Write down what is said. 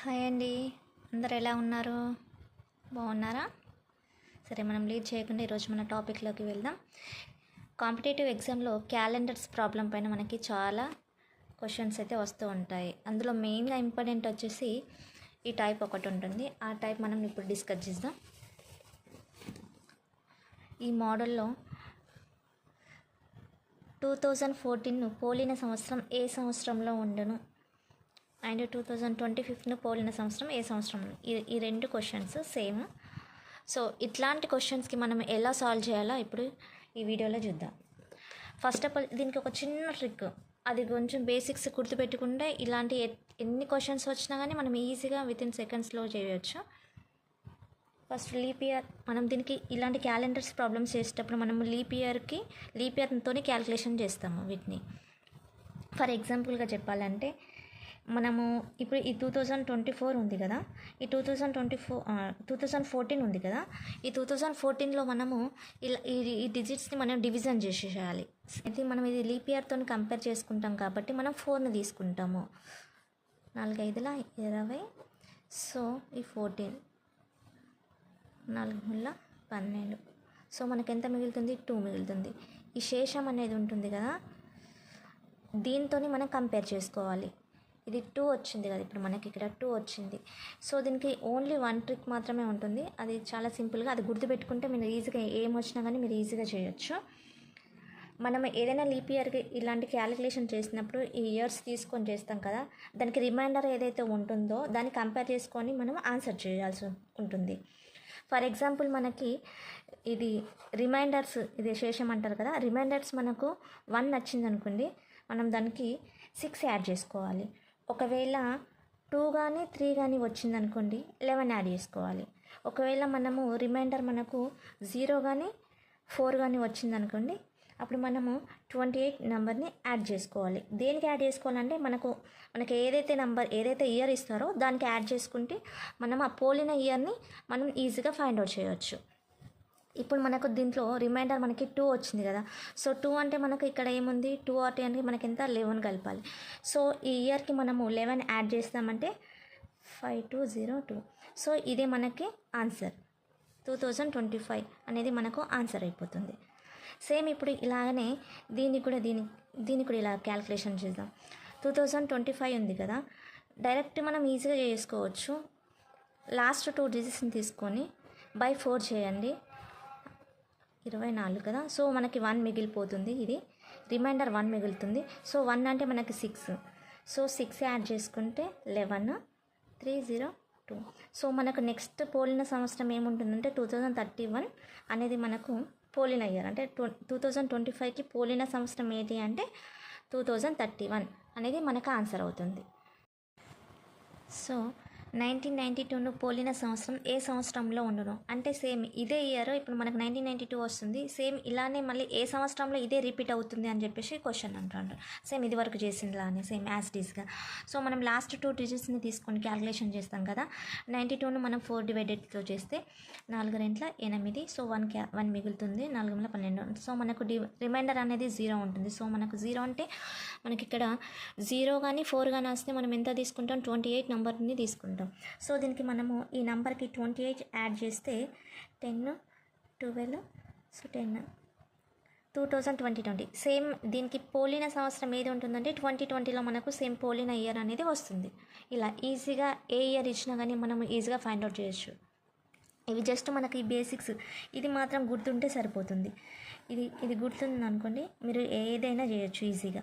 Hi అండి. అందరు ఎలా ఉన్నారు? బాగున్నారా? సరే మనం లీడ్ చేయకుండా ఈరోజు మన టాపిక్లోకి వెళ్దాం. కాంపిటేటివ్ ఎగ్జామ్లో క్యాలెండర్స్ ప్రాబ్లం పైన మనకి చాలా క్వశ్చన్స్ అయితే వస్తూ ఉంటాయి. అందులో మెయిన్గా ఇంపార్టెంట్ వచ్చేసి ఈ టైప్ ఒకటి ఉంటుంది. ఆ టైప్ మనం ఇప్పుడు డిస్కస్ చేద్దాం. ఈ మోడల్లో టూ థౌజండ్ ఫోర్టీన్ను పోలిన సంవత్సరం ఏ సంవత్సరంలో ఉండను? అండ్ టూ థౌజండ్ ట్వంటీ ఫిఫ్త్ను పోలిన సంవత్సరం ఏ సంవత్సరం? ఈ ఈ రెండు క్వశ్చన్స్ సేమ్ సో ఇట్లాంటి క్వశ్చన్స్కి మనం ఎలా సాల్వ్ చేయాలో ఇప్పుడు ఈ వీడియోలో చూద్దాం. ఫస్ట్ ఆఫ్ ఆల్ దీనికి ఒక చిన్న ట్రిక్ అది కొంచెం బేసిక్స్ గుర్తుపెట్టుకుంటే ఇలాంటి ఎన్ని క్వశ్చన్స్ వచ్చినా కానీ మనం ఈజీగా విత్ ఇన్ సెకండ్స్లో చేయవచ్చు ఫస్ట్ లీప్ ఇయర్ మనం దీనికి ఇలాంటి క్యాలెండర్స్ ప్రాబ్లమ్స్ చేసేటప్పుడు మనము లీప్ ఇయర్కి లీప్ ఇయర్తోనే క్యాలిక్యులేషన్ చేస్తాము వీటిని. ఫర్ ఎగ్జాంపుల్గా చెప్పాలంటే మనము ఇప్పుడు ఈ టూ థౌజండ్ ట్వంటీ ఫోర్ ఉంది కదా. ఈ two thousand twenty four two thousand fourteen ఉంది కదా. ఈ టూ థౌజండ్ ఫోర్టీన్లో మనము ఇలా ఈ ఈ డిజిట్స్ని మనం డివిజన్ చేసేయాలి అయితే మనం ఇది లీప్ ఇయర్తో కంపేర్ చేసుకుంటాం కాబట్టి మనం ఫోర్ని తీసుకుంటాము. నాలుగైదుల? ఇరవై. సో ఈ ఫోర్టీన్ నాలుగు ముళ్ళ పన్నెండు. సో మనకి ఎంత మిగులుతుంది? టూ మిగులుతుంది. ఈ శేషం అనేది ఉంటుంది కదా. దీంతో మనం కంపేర్ చేసుకోవాలి. ఇది టూ వచ్చింది కదా ఇప్పుడు మనకి ఇక్కడ టూ వచ్చింది. సో దీనికి ఓన్లీ వన్ ట్రిక్ మాత్రమే ఉంటుంది. అది చాలా సింపుల్గా అది గుర్తుపెట్టుకుంటే మీరు ఈజీగా ఏం వచ్చినా కానీ మీరు ఈజీగా చేయొచ్చు. మనం ఏదైనా లీప్ ఇయర్కి ఇలాంటి క్యాలిక్యులేషన్ చేసినప్పుడు ఈ ఇయర్స్ తీసుకొని చేస్తాం కదా దానికి రిమైండర్ ఏదైతే ఉంటుందో దాన్ని కంపేర్ చేసుకొని మనం ఆన్సర్ చేయాల్సి ఉంటుంది. ఫర్ ఎగ్జాంపుల్ మనకి ఇది రిమైండర్స్ ఇది శేషం అంటారు కదా రిమైండర్స్ మనకు వన్ నచ్చింది అనుకోండి మనం దానికి సిక్స్ యాడ్ చేసుకోవాలి. ఒకవేళ టూ కానీ త్రీ కానీ వచ్చిందనుకోండి లెవెన్ యాడ్ చేసుకోవాలి. ఒకవేళ మనము రిమైండర్ మనకు జీరో కానీ ఫోర్ కానీ వచ్చిందనుకోండి అప్పుడు మనము ట్వంటీ ఎయిట్ నెంబర్ని యాడ్ చేసుకోవాలి. దేనికి యాడ్ చేసుకోవాలంటే మనకు మనకి ఏదైతే నెంబర్ ఏదైతే ఇయర్ ఇస్తారో దానికి యాడ్ చేసుకుంటే మనం ఆ పోలిన ఇయర్ని మనం ఈజీగా ఫైండ్ అవుట్ చేయవచ్చు ఇప్పుడు మనకు దీంట్లో రిమైండర్ మనకి టూ వచ్చింది కదా. సో టూ అంటే మనకు ఇక్కడ ఏముంది? టూ ఆర్ టీ అంటే మనకి ఎంత? లెవెన్ కలపాలి. సో ఈ ఇయర్కి మనము లెవెన్ యాడ్ చేస్తామంటే five two zero two. So ఇదే మనకి answer. Two thousand twenty five అనేది మనకు ఆన్సర్ అయిపోతుంది. సేమ్ ఇప్పుడు ఇలాగనే దీన్ని కూడా దీని దీన్ని కూడా ఇలా క్యాల్కులేషన్ చేద్దాం. టూ థౌజండ్ ట్వంటీ ఫైవ్ ఉంది కదా. డైరెక్ట్ మనం ఈజీగా చేసుకోవచ్చు. లాస్ట్ టూ డిజిట్స్ని తీసుకొని బై ఫోర్ చేయండి. ఇరవై నాలుగు కదా? సో మనకి వన్ మిగిలిపోతుంది ఇది. రిమైండర్ వన్ మిగులుతుంది. సో వన్ అంటే మనకి సిక్స్. సో సిక్స్ యాడ్ చేసుకుంటే eleven three zero two. So మనకు నెక్స్ట్ పోలిన సంవత్సరం ఏముంటుందంటే టూ థౌజండ్ థర్టీ వన్ అనేది మనకు పోలిన ఇయర్ అంటే టూ టూ థౌజండ్ ట్వంటీ ఫైవ్కి పోలిన సంవత్సరం ఏది అంటే టూ థౌజండ్ థర్టీ వన్ అనేది మనకు ఆన్సర్ అవుతుంది. సో నైన్టీన్ నైన్టీ టూను పోలిన సంవత్సరం ఏ సంవత్సరంలో ఉండును? అంటే సేమ్ ఇదే ఇయర్ ఇప్పుడు మనకు నైన్టీన్ నైన్టీ టూ వస్తుంది. సేమ్ ఇలానే మళ్ళీ ఏ సంవత్సరంలో ఇదే రిపీట్ అవుతుంది అని చెప్పేసి క్వశ్చన్ అంటారు సేమ్ ఇది వరకు చేసిందిలానే సేమ్ యాజ్ డీస్గా సో మనం లాస్ట్ టూ డిజిట్స్ని తీసుకొని క్యాలిక్యులేషన్ చేస్తాం కదా నైంటీ టూను మనం ఫోర్ డివైడెడ్తో చేస్తే నాలుగు రెంట్ల ఎనిమిది సో వన్ క్యా వన్ మిగులుతుంది నాలుగు వందల పన్నెండు. సో మనకు డి రిమైండర్ అనేది జీరో ఉంటుంది. సో మనకు జీరో అంటే మనకి ఇక్కడ జీరో కానీ ఫోర్ కానీ వస్తే మనం ఎంత తీసుకుంటాం? ట్వంటీ ఎయిట్ నెంబర్ని తీసుకుంటాం. సో దీనికి మనము ఈ నెంబర్కి ట్వంటీ ఎయిట్ యాడ్ చేస్తే ten twelve so ten two thousand twenty twenty. Same దీనికి పోలిన సంవత్సరం ఏది ఉంటుందంటే ట్వంటీ ట్వంటీలో మనకు సేమ్ పోలిన ఇయర్ అనేది వస్తుంది. ఇలా ఈజీగా ఏ ఇయర్ ఇచ్చినా కానీ మనం ఈజీగా ఫైండ్ అవుట్ చేయొచ్చు. ఇవి జస్ట్ మనకి బేసిక్స్. ఇది మాత్రం గుర్తుంటే సరిపోతుంది. ఇది ఇది గుర్తుంది అనుకోండి మీరు ఏదైనా చేయొచ్చు ఈజీగా.